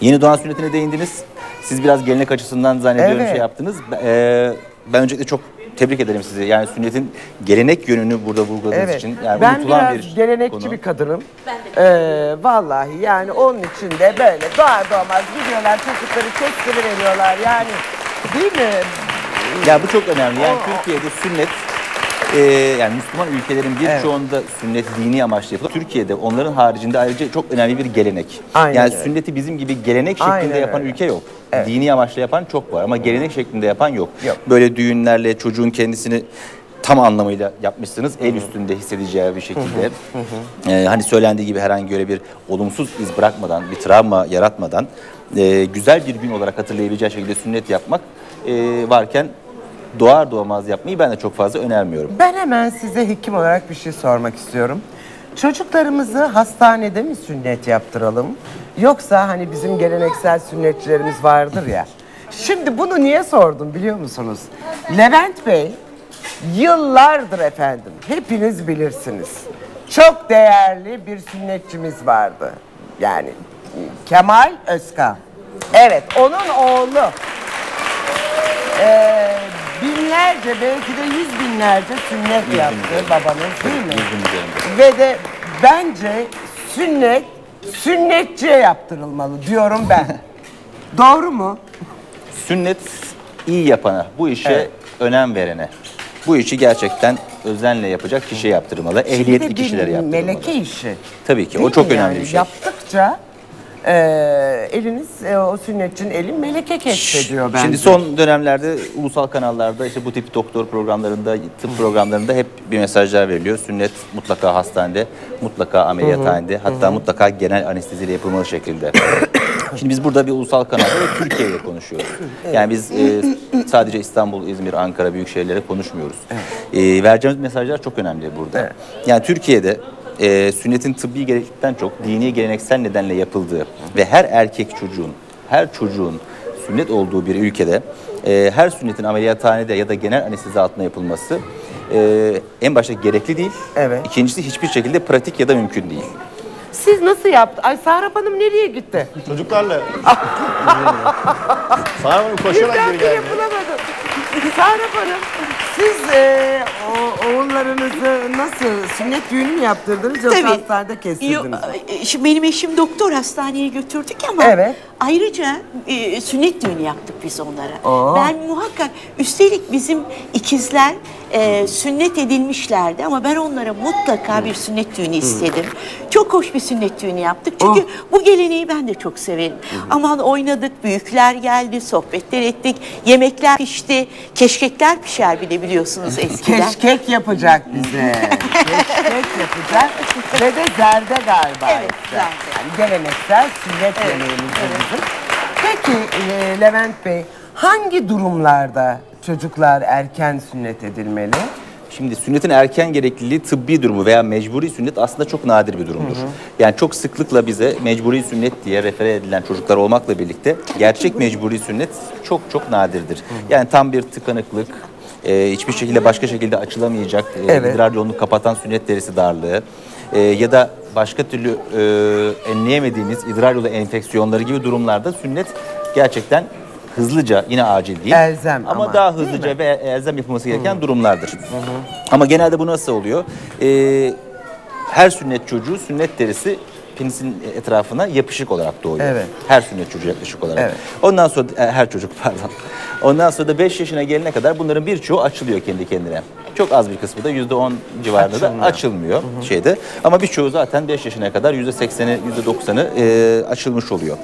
Yeni doğan sünnetine değindiniz. Siz biraz gelenek açısından zannediyorum Evet. şey yaptınız. Ee, ben öncelikle çok tebrik ederim sizi. Yani sünnetin gelenek yönünü burada vurguladığınız Evet. için. Yani ben biraz bir gelenekçi konu. bir kadınım. Ee, vallahi yani onun için de böyle doğar doğmaz gidiyorlar çocukları kestiri veriyorlar yani. Değil mi? Ya bu çok önemli. Yani O- Türkiye'de sünnet e, yani Müslüman ülkelerin birçoğunda sünnet dini amaçlı yapılır. Türkiye'de onların haricinde ayrıca çok önemli bir gelenek. Aynen yani öyle. sünneti bizim gibi gelenek şeklinde Aynen yapan öyle. ülke yok. Evet. Dini amaçlı yapan çok var ama gelenek şeklinde yapan yok. Yok. Böyle düğünlerle çocuğun kendisini tam anlamıyla yapmışsınız. El üstünde hissedeceği bir şekilde. Ee, hani söylendiği gibi herhangi öyle bir olumsuz iz bırakmadan, bir travma yaratmadan e, güzel bir gün olarak hatırlayabileceği şekilde sünnet yapmak e, varken doğar doğmaz yapmayı ben de çok fazla önermiyorum. Ben hemen size hekim olarak bir şey sormak istiyorum. Çocuklarımızı hastanede mi sünnet yaptıralım? Yoksa hani bizim geleneksel sünnetçilerimiz vardır ya. Şimdi bunu niye sordum biliyor musunuz? Levent Bey yıllardır efendim hepiniz bilirsiniz. Çok değerli bir sünnetçimiz vardı. Yani Kemal Özkan. Evet onun oğlu. Ee, binlerce belki de yüz binlerce sünnet Yüz yaptı binlerce. babanız değil mi? Yüzün üzerinde. Ve de bence sünnet sünnetçiye yaptırılmalı diyorum ben. Doğru mu? Sünnet iyi yapana, bu işe Evet. önem verene, bu işi gerçekten özenle yapacak kişiye yaptırmalı, ehliyetli kişilere yaptırmalı. Meleke işi. Tabii ki, o Değil çok mi önemli yani? bir şey. Yaptıkça e, eliniz e, o sünnetçinin eli meleke keşfediyor bence. Şimdi son dönemlerde ulusal kanallarda işte bu tip doktor programlarında, tıp programlarında hep bir mesajlar veriliyor. Sünnet mutlaka hastanede, mutlaka ameliyathanede, hatta mutlaka genel anesteziyle yapılmalı şekilde. Şimdi biz burada bir ulusal kanalda ve Türkiye ile konuşuyoruz. Yani biz e, sadece İstanbul, İzmir, Ankara büyük şehirlere konuşmuyoruz. E, vereceğimiz mesajlar çok önemli burada. Yani Türkiye'de e, sünnetin tıbbi gereklilikten çok dini geleneksel nedenle yapıldığı ve her erkek çocuğun, her çocuğun sünnet olduğu bir ülkede e, her sünnetin ameliyathanede ya da genel anestezi altında yapılması e, en başta gerekli değil. Evet. İkincisi hiçbir şekilde pratik ya da mümkün değil. Siz nasıl yaptı? Ay Serap Hanım nereye gitti? Çocuklarla. Sana Hanım koşarak Ben geri bile geldi. bulamadım. Serap Hanım, siz e, o, oğullarınızı nasıl sünnet düğünü mü yaptırdınız yoksa hastanede kestirdiniz? Yo, e, Şimdi benim eşim doktor hastaneye götürdük ama Evet. ayrıca e, sünnet düğünü yaptık biz onlara. Oo. Ben muhakkak üstelik bizim ikizler e, sünnet edilmişlerdi ama ben onlara mutlaka bir sünnet düğünü istedim. Çok hoş bir sünnet düğünü yaptık. Çünkü Oh. bu geleneği ben de çok severim. Aman oynadık, büyükler geldi, sohbetler ettik, yemekler pişti, keşkekler pişer bir de biliyorsunuz eskiden. Keşkek yapacak bize. Keşkek yapacak ve de zerde galiba. Evet, işte. zerde. Yani geleneksel sünnet yemeğimiz bizim. Peki e, Levent Bey, hangi durumlarda çocuklar erken sünnet edilmeli? Şimdi sünnetin erken gerekliliği tıbbi durumu veya mecburi sünnet aslında çok nadir bir durumdur. Yani çok sıklıkla bize mecburi sünnet diye refere edilen çocuklar olmakla birlikte gerçek mecburi sünnet çok çok nadirdir. Yani tam bir tıkanıklık, e, hiçbir şekilde başka şekilde açılamayacak, e, Evet. idrar yolunu kapatan sünnet derisi darlığı e, ya da başka türlü e, enleyemediğiniz idrar yolu enfeksiyonları gibi durumlarda sünnet gerçekten hızlıca yine acil değil. Elzem ama, ama, daha hızlıca ve elzem yapılması gereken durumlardır. Ama genelde bu nasıl oluyor? Ee, her sünnet çocuğu sünnet derisi penisin etrafına yapışık olarak doğuyor. Evet. Her sünnet çocuğu yapışık olarak. Evet. Ondan sonra e, her çocuk pardon. Ondan sonra da 5 yaşına gelene kadar bunların birçoğu açılıyor kendi kendine. Çok az bir kısmı da %10 civarında da Açılmıyor. açılmıyor şeyde. Ama birçoğu zaten 5 yaşına kadar %80'i %90'ı e, açılmış oluyor.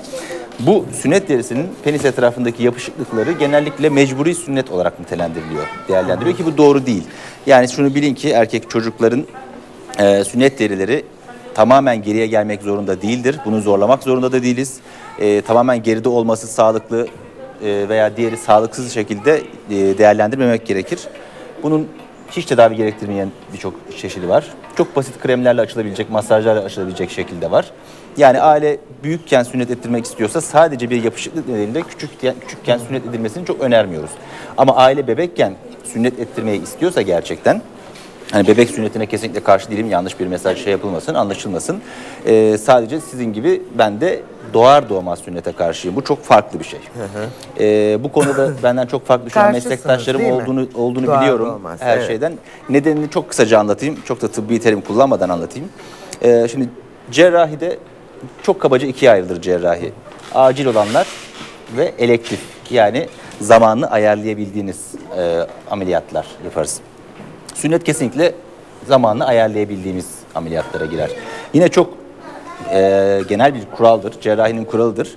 Bu sünnet derisinin penis etrafındaki yapışıklıkları genellikle mecburi sünnet olarak nitelendiriliyor, değerlendiriliyor ki bu doğru değil. Yani şunu bilin ki erkek çocukların e, sünnet derileri tamamen geriye gelmek zorunda değildir. Bunu zorlamak zorunda da değiliz. E, tamamen geride olması sağlıklı e, veya diğeri sağlıksız şekilde e, değerlendirmemek gerekir. Bunun hiç tedavi gerektirmeyen birçok çeşidi var. Çok basit kremlerle açılabilecek, masajlarla açılabilecek şekilde var. Yani aile büyükken sünnet ettirmek istiyorsa sadece bir yapışıklık nedeniyle küçükken, küçükken sünnet edilmesini çok önermiyoruz. Ama aile bebekken sünnet ettirmeyi istiyorsa gerçekten Hani bebek sünnetine kesinlikle karşı değilim. Yanlış bir mesaj şey yapılmasın, anlaşılmasın. Ee, sadece sizin gibi ben de doğar doğmaz sünnete karşıyım. Bu çok farklı bir şey. Ee, bu konuda benden çok farklı düşünen meslektaşlarım olduğunu olduğunu Doğar biliyorum. doğmaz, her evet. şeyden. Nedenini çok kısaca anlatayım. Çok da tıbbi terim kullanmadan anlatayım. Ee, şimdi cerrahide çok kabaca ikiye ayrılır cerrahi. Acil olanlar ve elektif. Yani zamanını ayarlayabildiğiniz e, ameliyatlar yaparız. Sünnet kesinlikle zamanını ayarlayabildiğimiz ameliyatlara girer. Yine çok e, genel bir kuraldır, cerrahinin kuralıdır.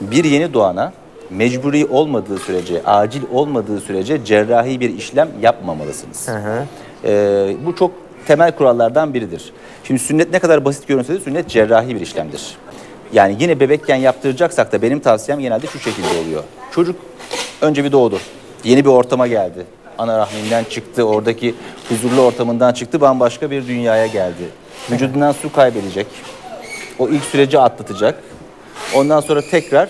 Bir yeni doğana mecburi olmadığı sürece, acil olmadığı sürece cerrahi bir işlem yapmamalısınız. E, bu çok temel kurallardan biridir. Şimdi sünnet ne kadar basit görünse de sünnet cerrahi bir işlemdir. Yani yine bebekken yaptıracaksak da benim tavsiyem genelde şu şekilde oluyor. Çocuk önce bir doğdu. Yeni bir ortama geldi. Ana rahminden çıktı, oradaki huzurlu ortamından çıktı, bambaşka bir dünyaya geldi. Vücudundan su kaybedecek. O ilk süreci atlatacak. Ondan sonra tekrar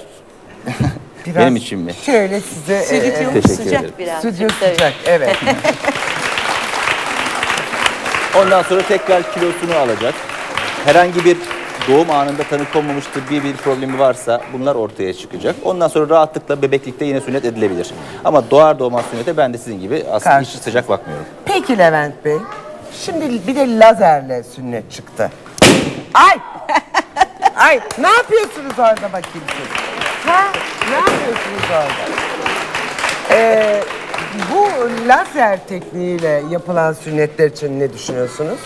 Biraz benim için mi? Şöyle size... e, Teşekkür sıcak ederim. biraz. Stüdyo sıcak, evet. Ondan sonra tekrar kilosunu alacak. Herhangi bir doğum anında tanı konmamış tıbbi bir problemi varsa bunlar ortaya çıkacak. Ondan sonra rahatlıkla bebeklikte yine sünnet edilebilir. Ama doğar doğmaz sünnete ben de sizin gibi aslında hiç Karşı. sıcak bakmıyorum. Peki Levent Bey, şimdi bir de lazerle sünnet çıktı. Ay! Ay, ne yapıyorsunuz orada bakayım siz? Ha? Ne yapıyorsunuz orada? Ee, bu lazer tekniğiyle yapılan sünnetler için ne düşünüyorsunuz?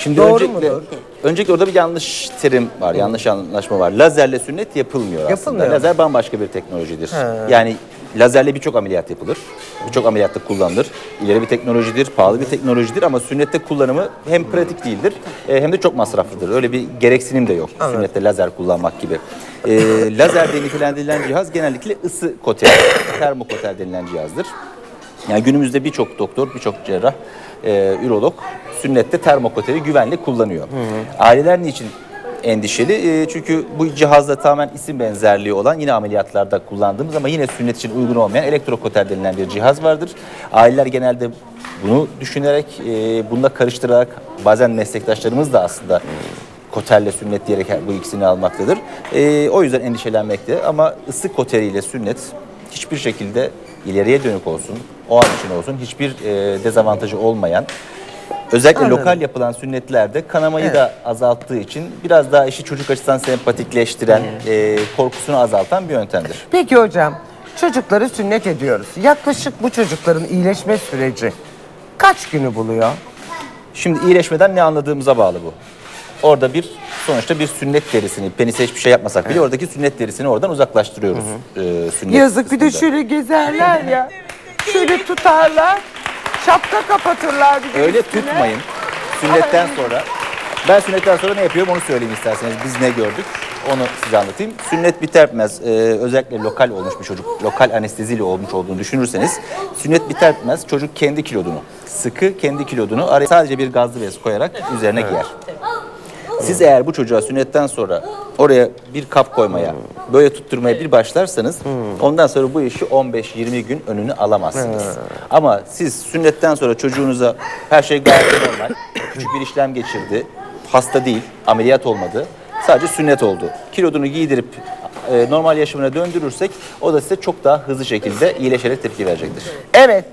Şimdi Doğru öncelikle, mudur? öncelikle orada bir yanlış terim var, yanlış anlaşma var. Lazerle sünnet yapılmıyor, Yapılmıyor. aslında. Lazer bambaşka bir teknolojidir. Yani lazerle birçok ameliyat yapılır. Birçok ameliyatta kullanılır. İleri bir teknolojidir, pahalı bir teknolojidir ama sünnette kullanımı hem pratik değildir e, hem de çok masraflıdır. Öyle bir gereksinim de yok sünnette lazer kullanmak gibi. E, lazer diye nitelendirilen cihaz genellikle ısı kotel, termokotel denilen cihazdır. Yani günümüzde birçok doktor, birçok cerrah, e, ürolog sünnette termokoteri güvenli kullanıyor. Aileler niçin endişeli? E, çünkü bu cihazda tamamen isim benzerliği olan yine ameliyatlarda kullandığımız ama yine sünnet için uygun olmayan elektrokoter denilen bir cihaz vardır. Aileler genelde bunu düşünerek, e, bununla karıştırarak bazen meslektaşlarımız da aslında koterle sünnet diyerek bu ikisini almaktadır. E, o yüzden endişelenmekte ama ısı koteriyle sünnet hiçbir şekilde ileriye dönük olsun, o an için olsun hiçbir e, dezavantajı olmayan özellikle Anladım. lokal yapılan sünnetlerde kanamayı da azalttığı için biraz daha işi çocuk açısından sempatikleştiren, e, korkusunu azaltan bir yöntemdir. Peki hocam, çocukları sünnet ediyoruz. Yaklaşık bu çocukların iyileşme süreci kaç günü buluyor? Şimdi iyileşmeden ne anladığımıza bağlı bu. Orada bir sonuçta bir sünnet derisini, penise hiçbir şey yapmasak bile oradaki sünnet derisini oradan uzaklaştırıyoruz. e, sünnet Yazık bir de kısmında. şöyle gezerler ya. Şöyle tutarlar, şapka kapatırlar bir de Öyle üstüne. tutmayın. Sünnetten sonra ben sünnetten sonra ne yapıyorum onu söyleyeyim isterseniz. Biz ne gördük onu size anlatayım. Sünnet biter bitmez e, özellikle lokal olmuş bir çocuk, lokal anesteziyle olmuş olduğunu düşünürseniz sünnet biter bitmez çocuk kendi kilodunu, sıkı kendi kilodunu araya sadece bir gazlı bez koyarak üzerine giyer. Siz eğer bu çocuğa sünnetten sonra oraya bir kap koymaya, böyle tutturmaya bir başlarsanız ondan sonra bu işi 15-20 gün önünü alamazsınız. Ama siz sünnetten sonra çocuğunuza her şey gayet normal, küçük bir işlem geçirdi, hasta değil, ameliyat olmadı, sadece sünnet oldu. Kilodunu giydirip e, normal yaşamına döndürürsek o da size çok daha hızlı şekilde iyileşerek tepki verecektir. Evet.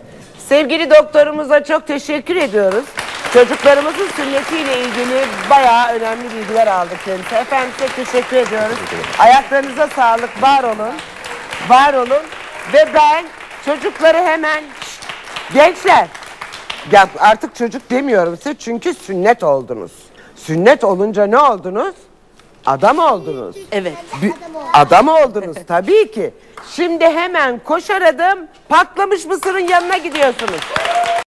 Sevgili doktorumuza çok teşekkür ediyoruz. Çocuklarımızın sünnetiyle ilgili bayağı önemli bilgiler aldık kendisi. Efendim size teşekkür ediyoruz. Ayaklarınıza sağlık, var olun. Var olun. Ve ben çocukları hemen Şşt, gençler ya artık çocuk demiyorum size çünkü sünnet oldunuz. Sünnet olunca ne oldunuz? Adam oldunuz. Evet. Bir adam oldunuz tabii ki. Şimdi hemen koşar adım patlamış mısırın yanına gidiyorsunuz.